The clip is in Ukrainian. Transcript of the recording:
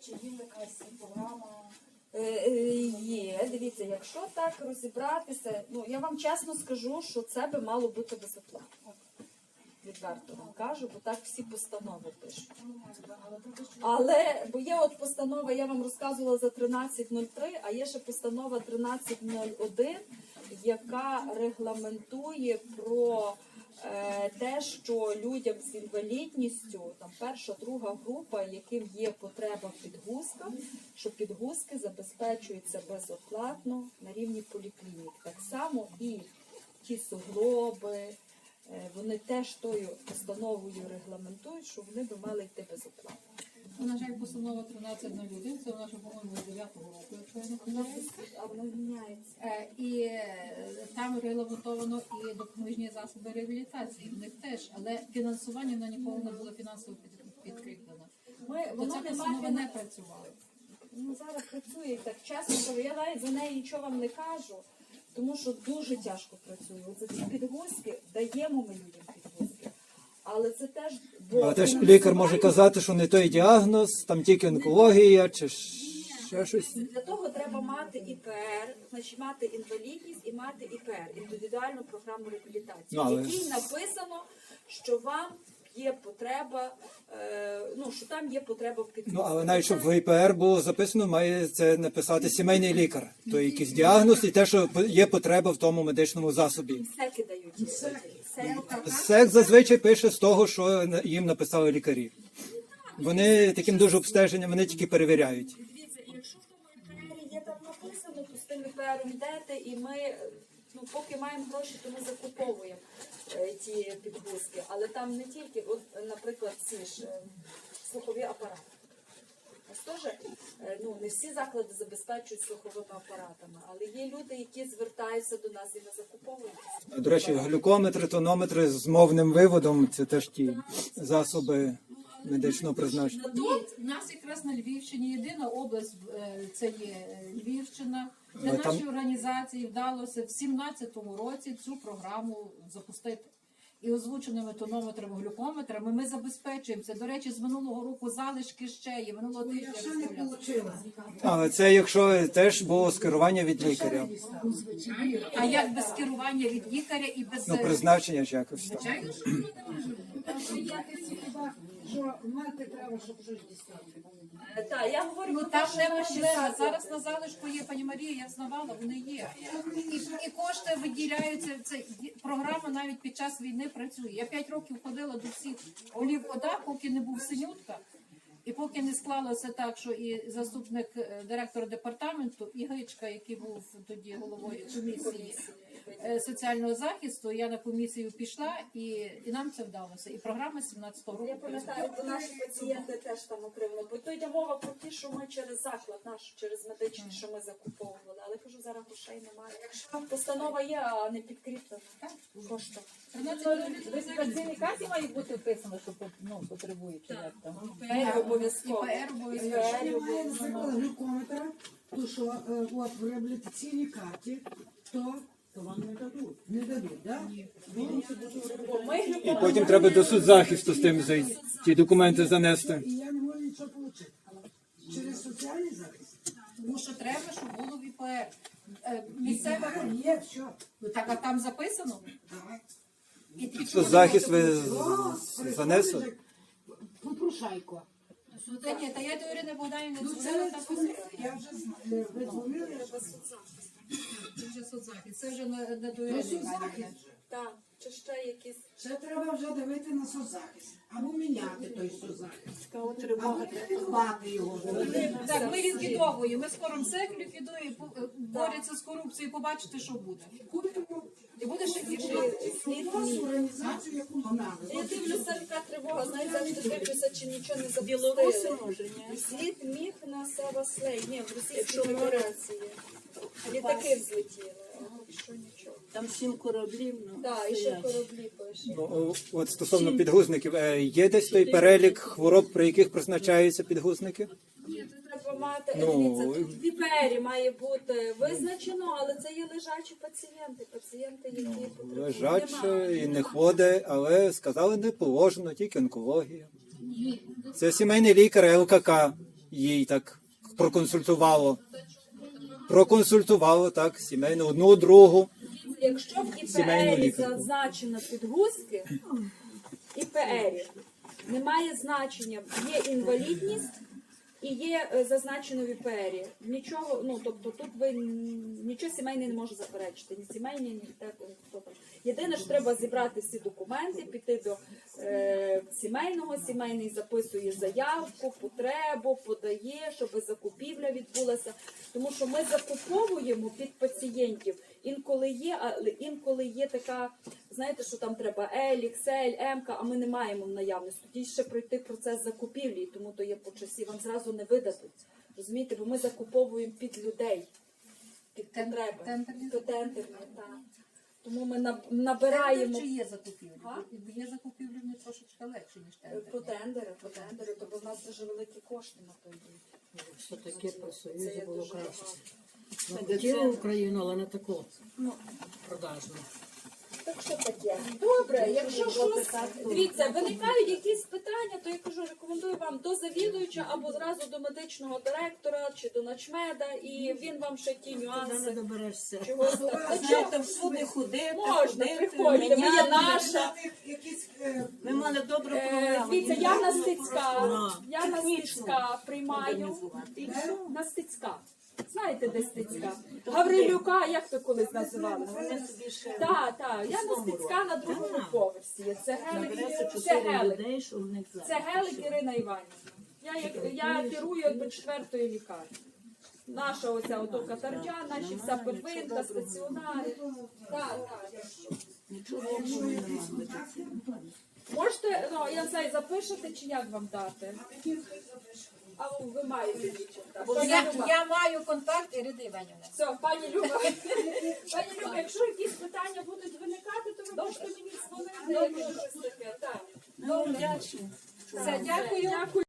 Чи є якась програма? Е, е, Є, дивіться, якщо так розібратися, ну я вам чесно скажу, що це би мало бути безоплатно. Відверто вам кажу, бо так всі постанови пишуть. Але бо є от постанова, я вам розказувала за 13.03, а є ще постанова 13.01, яка регламентує про те, що людям з інвалідністю, там перша, друга група, яким є потреба в підгузках, що підгузки забезпечуються безоплатно на рівні поліклінік. Так само і ті суглоби, е, вони теж тою постановою регламентують, що вони би мали йти безоплатно. Ну, На жаль, постанова 1301, це вона ж, по-моєму, з 9 року, якщо я не помиляюсь. Е, І е, там регламентовано і допоміжні засоби реабілітації. В них теж, але фінансування на ніколи не було фінансово під- підкріплено. Ми, То ця не постанова має не працювала. ну, зараз працює і так чесно кажу. Я навіть за неї нічого вам не кажу, тому що дуже тяжко працює. От за ці підгузки даємо ми людям підгузки. Але це теж бо Але теж лікар може казати, що не той діагноз, там тільки онкологія чи ще щось. Для того треба мати ІПР, значить мати інвалідність і мати ІПР, індивідуальну програму реабілітації, Ну, але- в якій написано, що вам є потреба, е, ну що там є потреба в підгузці. Ну але навіть щоб в ІПР було записано, має це написати сімейний лікар. То якийсь діагноз і те, що є потреба в тому медичному засобі. Всякі дають. Секс зазвичай пише з того, що їм написали лікарі. Вони таким дуже обстеженням, вони тільки перевіряють. Якщо в ІПРі є там написано, то з тим ІПРом йдете, і ми, ну поки маємо гроші, то ми закуповуємо е, ті підгузки. Але там не тільки, от, наприклад, ці ж е, слухові апарати. Теж е, ну, не всі заклади забезпечують слуховими апаратами, але є люди, які звертаються до нас і ми закуповуємо. ці До речі, глюкометри, тонометри з мовним виводом це теж ті засоби медичного призначення. Ні, у нас якраз на Львівщині єдина область е, це є е, Львівщина. Для там- нашої організації вдалося в 17-му році цю програму запустити. І озвученими тонометрами, глюкометрами ми забезпечуємо це. До речі, з минулого року залишки ще є. Минулого тижня не виставляли. Але це якщо теж було скерування від лікаря. А як без керування від лікаря і без Ну, е, призначення ж якось звичайно, що не. Що мати треба, щоб щось дістати. Е, Так, я говорю Ну про там не що Зараз на залишку є пані Марія, я знавала, вони є. І, і кошти виділяються. Це програма навіть під час війни працює. Я п'ять років ходила до всіх олів вода, поки не був синютка. І поки не склалося так, що і заступник е, директора департаменту, і Гичка, який був тоді головою комісії е, соціального захисту, я на комісію пішла, і, і нам це вдалося. І програма 17-го року. Я пам'ятаю, бо наші пацієнти теж там отримали. Бо то йде мова про ті, що ми через заклад наш, через медичний, що ми закуповували. Але кажу, зараз грошей немає. Якщо постанова є, а не підкріплена коштом. Реєстраційній карті має бути вписано, що ну, потребує чи як там. Обов'язково. ІПР обов'язково. Якщо немає, обов'язково. наприклад, глюкометра, то що е, от в реабілітаційній карті, то, то вам не дадуть. Не дадуть, так? І потім треба до соцзахисту з тим зайти, ті документи занести. І я не можу нічого отримати. Через соціальний захист. Тому що треба, щоб було в ІПР. Е, Місцева Є, все. Ну, так, а там записано. Так. І ти Соцзахист ви з- занесли? Попрошайко. Та ні, та я до Ірини Богданівни Ну дзвонила, це я вже знаю. Ви дзвонили, я вас це вже соцзахист. Це вже не, не до Ну, Ірини соцзахист. Так, чи ще якісь Це треба вже дивити на соцзахист. Або міняти той соцзахист. Або ліквідувати його. Так, ми ліквідовуємо. Ми скоро МСЕК ліквідує, по- е, борються з корупцією, побачите, що буде. Купимо І буде ще гірше. якусь організацію, яку вона. Я дивлюся, яка тривога, знаєте, завжди дивлюся, чи нічого не запустили. Слід міг на Саваслей. Ні, в Російській Федерації. Літаки взлетіли, що нічого. Там сім кораблів. Ну, Так, і ще кораблі пише. Ну, От стосовно підгузників, е, є десь той перелік хвороб, при яких призначаються підгузники? Ні, тут мати, Ну, дивіться, тут в ІПРі має бути визначено, але це є лежачі пацієнти, пацієнти, які потребують. Лежаче і не ходить, але сказали не положено, тільки онкологія. Це сімейний лікар ЛКК. їй так проконсультувало. Проконсультувало так, сімейну, одну другу. Якщо в Сімейну ІПРі лікарку. зазначено підгузки, ІПРі немає значення, є інвалідність і є е, зазначено в ІПРі. Нічого, ну тобто тут ви нічого сімейний не може заперечити, ні сімейні, ні так хто там. Єдине, що треба зібрати всі документи, піти до е, сімейного, сімейний записує заявку, потребу, подає, щоб закупівля відбулася. Тому що ми закуповуємо під пацієнтів. Інколи є, але інколи є така, знаєте, що там треба L, XL, M, а ми не маємо в наявності. Тоді ще пройти процес закупівлі, тому то є по часі. Вам зразу не видадуть. Розумієте, бо ми закуповуємо під людей, під потреби. Під тендерні. Тому ми наб- набираємо Чи є закупівлі? А? Є закупівлі вони трошечки легше, ніж е, тендер. по тендери, по тендери, тобто в нас дуже великі кошти на той день. Що таке про Це Союзі є було дуже краще. багато. Хотіли Україну, але не таку Ну, продажну. Так що таке? Добре, якщо щось дивіться, виникають якісь питання, то я кажу, рекомендую вам до завідуюча або зразу до медичного директора чи до начмеда, і він вам ще ті Ти не нюанси. доберешся. Чогось там. Та чого? Знаєте, всюди ходити, Можна, ходити, приходьте, ви є міняти. наша. Ми мали добру Е, програму. Дивіться, я на Стецька, Ну. я на Стецька приймаю. На Стецька. Знаєте, де Стецька? Гаврилюка, як ви колись називали? Так, так, я на Стецька на другому поверсі. є. Це Гелик, це Гелик. Це Гелик Ірина Іванівна. Я, як- я керую до четвертої лікарні. Наша оця ото катарджа, наші вся первинка, стаціонари. Так, так. Можете, ну, я знаю, запишете чи як вам дати? А ви маєте дівчинка. Я, я маю контакт Ірини Іванівни. Все, пані Люба. Пані Люба, якщо якісь питання будуть виникати, то ви можете мені дзвонити, Добре. щось Добре. Так. Все. Дякую.